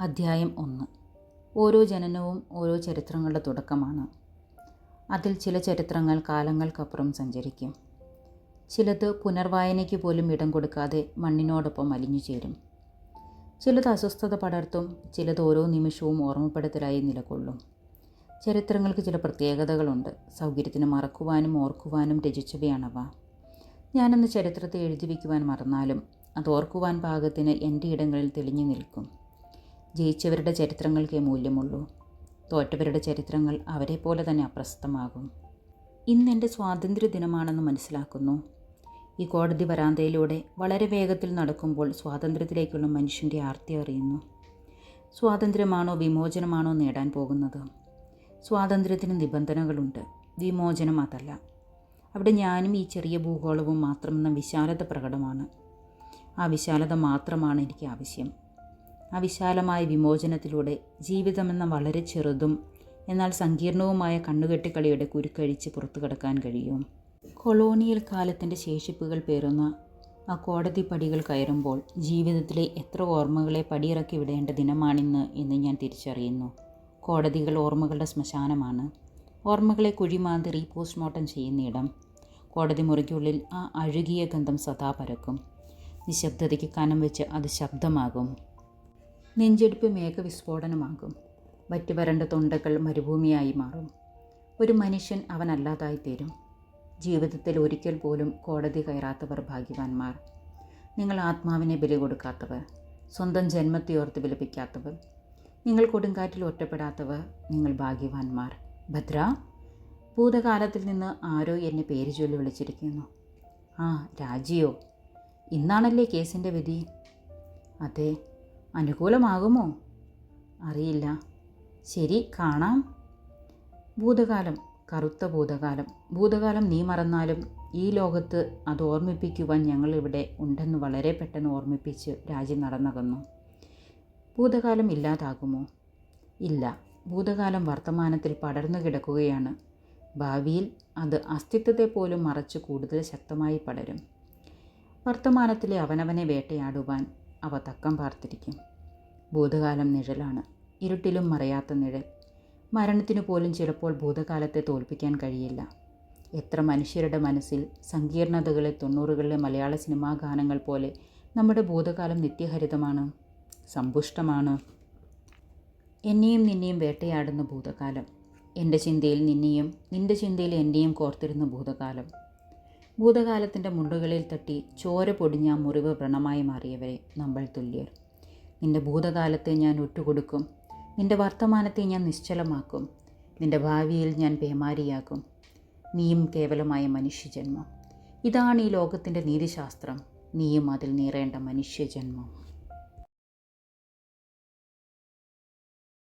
അധ്യായം ഒന്ന്. ഓരോ ജനനവും ഓരോ ചരിത്രങ്ങളുടെ തുടക്കമാണ്. അതിൽ ചില ചരിത്രങ്ങൾ കാലങ്ങൾക്കപ്പുറം സഞ്ചരിക്കും. ചിലത് പുനർവായനയ്ക്ക് പോലും ഇടം കൊടുക്കാതെ മണ്ണിനോടൊപ്പം അലിഞ്ഞു ചേരും. ചിലത് അസ്വസ്ഥത പടർത്തും ചിലത് ഓരോ നിമിഷവും ഓർമ്മപ്പെടുത്തലായി നിലകൊള്ളും. ചരിത്രങ്ങൾക്ക് ചില പ്രത്യേകതകളുണ്ട്. സൗകര്യത്തിന് മറക്കുവാനും ഓർക്കുവാനും രചിച്ചവയാണവ. ഞാനന്ന് ചരിത്രത്തെ എഴുതി വയ്ക്കുവാൻ മറന്നാലും അത് ഓർക്കുവാൻ പാകത്തിന് എന്റെ ഇടങ്ങളിൽ തെളിഞ്ഞു നിൽക്കും. ജയിച്ചവരുടെ ചരിത്രങ്ങൾക്കേ മൂല്യമുള്ളൂ. തോറ്റവരുടെ ചരിത്രങ്ങൾ അവരെ പോലെ തന്നെ അപ്രസക്തമാകും. ഇന്ന് എന്റെ സ്വാതന്ത്ര്യ ദിനമാണെന്ന് മനസ്സിലാക്കുന്നു. ഈ കോടതി വരാന്തയിലൂടെ വളരെ വേഗത്തിൽ നടക്കുമ്പോൾ സ്വാതന്ത്ര്യത്തിലേക്കുള്ള മനുഷ്യന്റെ ആർത്തി അറിയുന്നു. സ്വാതന്ത്ര്യമാണോ വിമോചനമാണോ നേടാൻ പോകുന്നത്? സ്വാതന്ത്ര്യത്തിന് നിബന്ധനകളുണ്ട്. വിമോചനം അതല്ല. അവിടെ ഞാനും ഈ ചെറിയ ഭൂഗോളവും മാത്രം എന്ന വിശാലത പ്രകടമാണ്. ആ വിശാലത മാത്രമാണ് എനിക്ക് ആവശ്യം. ആ വിശാലമായ വിമോചനത്തിലൂടെ ജീവിതമെന്ന വളരെ ചെറുതും എന്നാൽ സങ്കീർണവുമായ കണ്ണുകെട്ടിക്കളിയുടെ കുരുക്കഴിച്ച് പുറത്തു കിടക്കാൻ കഴിയും. കൊളോണിയൽ കാലത്തിന്റെ ശേഷിപ്പുകൾ പേറുന്ന ആ കോടതി പടികൾ കയറുമ്പോൾ ജീവിതത്തിലെ എത്ര ഓർമ്മകളെ പടിയിറക്കി വിടേണ്ട ദിനമാണിന്ന് എന്ന് ഞാൻ തിരിച്ചറിയുന്നു. കോടതികൾ ഓർമ്മകളുടെ ശ്മശാനമാണ്. ഓർമ്മകളെ കുഴിമാന്തി റീപോസ്റ്റ്മോർട്ടം ചെയ്യുന്നിടം കോടതി മുറിക്കുള്ളിൽ ആ അഴുകിയ ഗന്ധം സദാ പരക്കും. നിശബ്ദതയ്ക്ക് കനം വെച്ച് അത് ശബ്ദമാകും. നെഞ്ചെടുപ്പ് മേഘവിസ്ഫോടനമാകും വറ്റുവരണ്ട തൊണ്ടകൾ മരുഭൂമിയായി മാറും. ഒരു മനുഷ്യൻ അവനല്ലാതായിത്തീരും ജീവിതത്തിൽ ഒരിക്കൽ പോലും കോടതി കയറാത്തവർ ഭാഗ്യവാന്മാർ. നിങ്ങൾ ആത്മാവിനെ ബലി കൊടുക്കാത്തവർ. സ്വന്തം ജന്മത്തെയോർത്ത് വിലപിക്കാത്തവർ. നിങ്ങൾ കൊടുങ്കാറ്റിൽ ഒറ്റപ്പെടാത്തവർ നിങ്ങൾ ഭാഗ്യവാന്മാർ. ഭദ്ര ഭൂതകാലത്തിൽ നിന്ന് ആരോ എന്നെ പേര് ചൊല്ലി വിളിച്ചിരിക്കുന്നു. ആ രാജിയോ? ഇന്നാണല്ലേ കേസിന്റെ വിധി? അതെ അനുകൂലമാകുമോ? അറിയില്ല. ശരി കാണാം. ഭൂതകാലം കറുത്ത ഭൂതകാലം. ഭൂതകാലം നീ മറന്നാലും ഈ ലോകത്ത് അത് ഓർമ്മിപ്പിക്കുവാൻ ഞങ്ങളിവിടെ ഉണ്ടെന്ന് വളരെ പെട്ടെന്ന് ഓർമ്മിപ്പിച്ച് രാജ്യം നടന്നകന്നു. ഭൂതകാലം ഇല്ലാതാകുമോ? ഇല്ല. ഭൂതകാലം വർത്തമാനത്തിൽ പടർന്നു കിടക്കുകയാണ്. ഭാവിയിൽ അത് അസ്തിത്വത്തെ പോലും മറച്ച് കൂടുതൽ ശക്തമായി പടരും. വർത്തമാനത്തിലെ അവനവനെ വേട്ടയാടുവാൻ അവ തക്കം പാർത്തിരിക്കും. ഭൂതകാലം നിഴലാണ്. ഇരുട്ടിലും മറയാത്ത നിഴൽ. മരണത്തിനു പോലും ചിലപ്പോൾ ഭൂതകാലത്തെ തോൽപ്പിക്കാൻ കഴിയില്ല. എത്ര മനുഷ്യരുടെ മനസ്സിൽ സങ്കീർണതകളെ തൊണ്ണൂറുകളിലെ മലയാള സിനിമാ ഗാനങ്ങൾ പോലെ നമ്മുടെ ഭൂതകാലം നിത്യഹരിതമാണ് സമ്പുഷ്ടമാണ്. എന്നെയും നിന്നെയും വേട്ടയാടുന്ന ഭൂതകാലം. എന്റെ ചിന്തയിൽ നിന്നെയും നിന്റെ ചിന്തയിൽ എന്നെയും കോർത്തിരുന്ന ഭൂതകാലം. ഭൂതകാലത്തിന്റെ മുണ്ടുകളിൽ തട്ടി ചോര പൊടിഞ്ഞ മുറിവ് വ്രണമായി മാറിയവരെ നമ്മൾ തുല്യർ. നിന്റെ ഭൂതകാലത്തെ ഞാൻ ഒറ്റുകൊടുക്കും. നിന്റെ വർത്തമാനത്തെ ഞാൻ നിശ്ചലമാക്കും. നിന്റെ ഭാവിയിൽ ഞാൻ പേമാരിയാക്കും നീയും കേവലമായ മനുഷ്യജന്മം. ഇതാണ് ഈ ലോകത്തിന്റെ നീതിശാസ്ത്രം. നീയും അതിൽ നീറേണ്ട മനുഷ്യജന്മം.